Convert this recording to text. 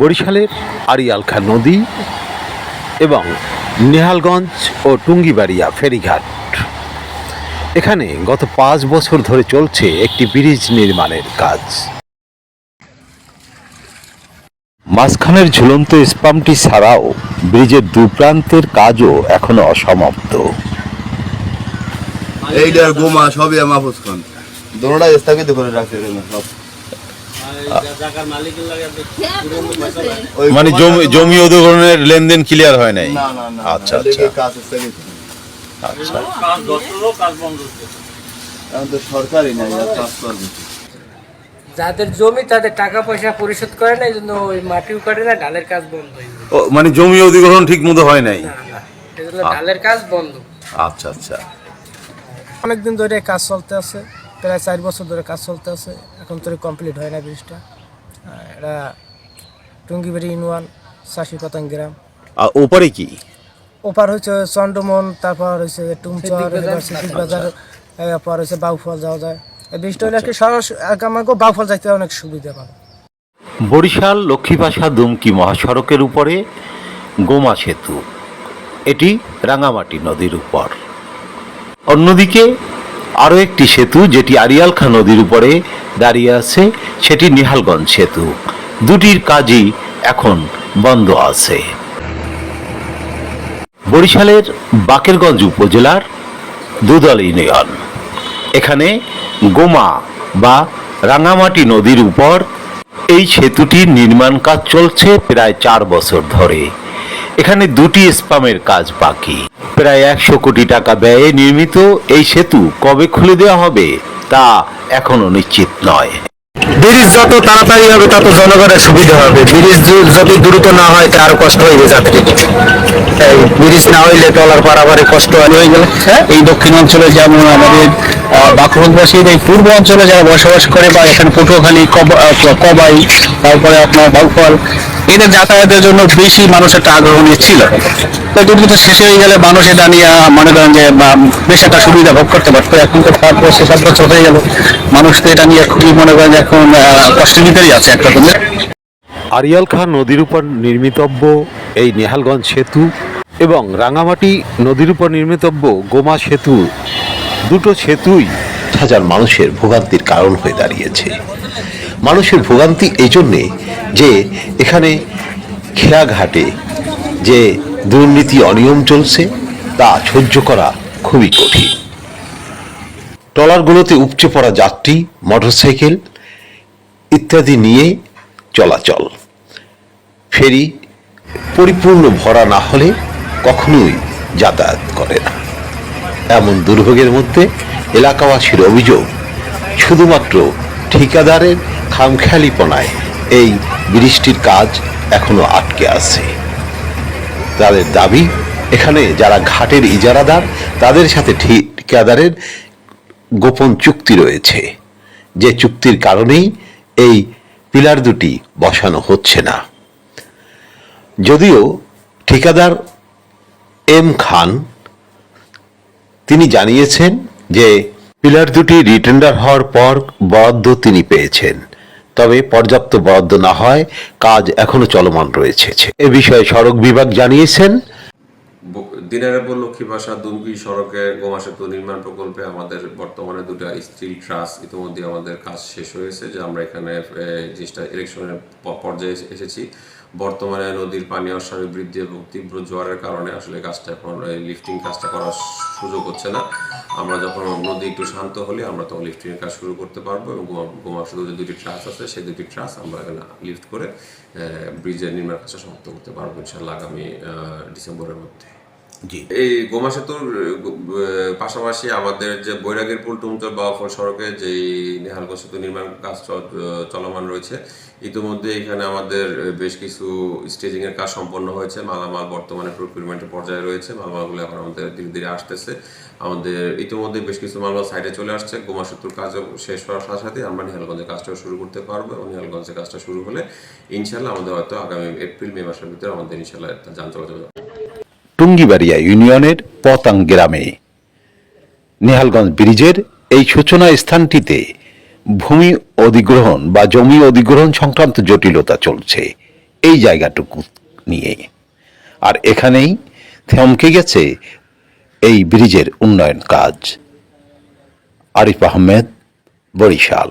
বরিশালের আড়িয়ালখা নদী এবং নেহালগঞ্জ ও টুঙ্গিবাড়িয়া ফেরিঘাট। এখানে গত পাঁচ বছর ধরে চলছে একটি ব্রিজ নির্মাণের কাজ। মাঝখানের ঝুলন্ত স্পামটি ছাড়াও ব্রিজের দুপ্রান্তের কাজও এখনও অসমাপ্ত। এইটার গোমা সবই খান। দোনোটা স্থাপিত করে রাখছে সব। মানে জমি জমি অধিগ্রহণের লেনদেন ক্লিয়ার হয় নাই? না না না আচ্ছা, আচ্ছা। আচ্ছা। এখন তো সরকারই নাই কাজ করবে যাদের জমি তাদের টাকা পয়সা পরিশোধ করে না এই জন্য ওই মাটিও কাটে না ডালের কাজ বন্ধ হয়ে ও, মানে জমি অধিগ্রহণ ঠিক মতো হয় নাই? ডালের কাজ বন্ধ। আচ্ছা আচ্ছা। অনেকদিন ধরে কাজ চলতে আছে প্রায় চার বছর ধরে কাজ চলতে আছে। এখন তো কমপ্লিট হয় না ব্রিজটা এটা টুঙ্গিবাড়ি ইউনিয়ন পতাং গ্রাম। আর ওপারে কি? ওপার হচ্ছে চন্দ্রমন তারপর হচ্ছে টুমচর বাজার এরপর হচ্ছে বাউফল যাওয়া যায়। এই ব্রিজটা হলে কি সরাস আমাকে বাউফল যাইতে অনেক সুবিধা পাবে। বরিশাল লক্ষ্মীপাশা দুমকি মহাসড়কের উপরে গোমা সেতু। এটি রাঙামাটি নদীর উপর। অন্যদিকে আরও একটি সেতু যেটি আরিয়ালখা নদীর উপরে দাঁড়িয়ে আছে, সেটি নিহালগঞ্জ সেতু। দুটির কাজই এখন বন্ধ আছে। বরিশালের বাকেরগঞ্জ উপজেলার দুদল ইউনিয়ন। এখানে গোমা বা রাঙামাটি নদীর উপর এই সেতুটির নির্মাণ কাজ চলছে প্রায় চার বছর ধরে। এখানে দুটি স্পামের কাজ বাকি। প্রায় একশো কোটি টাকা ব্যয়ে নির্মিত এই সেতু কবে খুলে দেওয়া হবে তা এখনও নিশ্চিত নয়। ব্রিজ যত তাড়াতাড়ি হবে তত জনগণের সুবিধা হবে। ব্রিজ যদি দ্রুত না হয় তা আরও কষ্ট হইবে যাত্রী এই ব্রিজ না হইলে টলার পারাবারে কষ্ট হয়ে গেলে। এই দক্ষিণ অঞ্চলে যেমন আমাদের বাঁকুড়াবাসীর এই পূর্ব অঞ্চলে যারা বসবাস করে বা এখানে পটুয়াখালী কব- কবাই তারপরে আপনার বাউফল এদের যাতায়াতের জন্য বেশি মানুষ একটা আগ্রহ নিচ্ছিল। ছিল তো দ্রুত শেষ হয়ে গেলে মানুষ এটা নিয়ে মনে করেন যে বেশ একটা সুবিধা ভোগ করতে পারতো। এখন তো পাঁচ বছর, সাত বছর হয়ে গেল। মানুষ তো এটা নিয়ে খুবই মনে করেন যে এখন কষ্টের ভিতরেই আছে একটা আরিয়াল খাঁ নদীর উপর নির্মিতব্য এই নেহালগঞ্জ সেতু এবং রাঙামাটি নদীর উপর নির্মিতব্য গোমা সেতু। দুটো সেতুই হাজার মানুষের ভোগান্তির কারণ হয়ে দাঁড়িয়েছে। মানুষের ভোগান্তি এই জন্যে যে এখানে খেয়াঘাটে যে দুর্নীতি অনিয়ম চলছে, তা সহ্য করা খুবই কঠিন। ট্রলারগুলোতে উপচে পড়া যাত্রী, মোটরসাইকেল ইত্যাদি নিয়ে চলাচল। ফেরি পরিপূর্ণ ভরা না হলে কখনোই যাতায়াত করে না। এমন দুর্ভোগের মধ্যে এলাকাবাসীর অভিযোগ, শুধুমাত্র ঠিকাদারের খামখেয়ালিপনায় এই বৃষ্টির কাজ এখনও আটকে আছে। তাদের দাবি, এখানে যারা ঘাটের ইজারাদার, তাদের সাথে ঠিকাদারের গোপন চুক্তি রয়েছে। যে চুক্তির কারণেই এই পিলার দুটি বসানো হচ্ছে না। যদিও ঠিকাদার এম খান, তিনি জানিয়েছেন যে পিলার দুটি রিটেন্ডার হওয়ার পর বরাদ্দ তিনি পেয়েছেন। তবে পর্যাপ্ত বরাদ্দ না হয়, কাজ এখনও চলমান রয়েছে। এ বিষয়ে সড়ক বিভাগ জানিয়েছেন ব- দিনের পর লক্ষ্মী ভাষা দুমকি সড়কের গোমা সেতু নির্মাণ প্রকল্পে আমাদের বর্তমানে দুটো স্টিল ট্রাস ইতিমধ্যে আমাদের কাজ শেষ হয়েছে, যে আমরা এখানে জিনিসটা ইলেকশনের পর্যায়ে এসেছি। বর্তমানে নদীর পানি অস্বাভাবিক বৃদ্ধি এবং তীব্র জোয়ারের কারণে আসলে কাজটা এখন লিফটিং কাজটা করার সুযোগ হচ্ছে না। আমরা যখন নদী একটু শান্ত হলে আমরা তখন লিফটিং এর কাজ শুরু করতে পারব এবং গোমা শুধু যে দুটি ট্রাস আছে, সেই দুটি ট্রাস আমরা এখানে লিফট করে ব্রিজের নির্মাণ কাজটা সমাপ্ত করতে পারব ইনশাল্লাহ আগামী ডিসেম্বরের মধ্যে। এই গোমা সেতুর পাশাপাশি আমাদের যে বৈরাগীর পুল, টুমচর বাউফল সড়কে যে নেহালগঞ্জ সেতু নির্মাণ কাজ চলমান রয়েছে, ইতিমধ্যে এখানে আমাদের বেশ কিছু স্টেজিং এর কাজ সম্পন্ন হয়েছে। মালামাল বর্তমানে প্রকিউরমেন্টের পর্যায়ে রয়েছে। মালামালগুলো এখন আমাদের ধীরে ধীরে আসতেছে। আমাদের ইতিমধ্যে বেশ কিছু মালমাল সাইডে চলে আসছে। গোমা সেতুর কাজও শেষ হওয়ার সাথে সাথে আমরা নিহালগঞ্জের কাজটাও শুরু করতে পারব এবং নিহালগঞ্জের কাজটা শুরু হলে ইনশাল্লাহ আমাদের হয়তো আগামী এপ্রিল, মে মাসের ভিতরে আমাদের ইনশাল্লাহ যান চলাচল টুঙ্গিবাড়িয়া ইউনিয়নের পতাং গ্রামে। নেহালগঞ্জ ব্রিজের এই সূচনা স্থানটিতে ভূমি অধিগ্রহণ বা জমি অধিগ্রহণ সংক্রান্ত জটিলতা চলছে। এই জায়গাটুকু নিয়ে। আর এখানেই থমকে গেছে এই ব্রিজের উন্নয়ন কাজ। আরিফ আহমেদ, বরিশাল।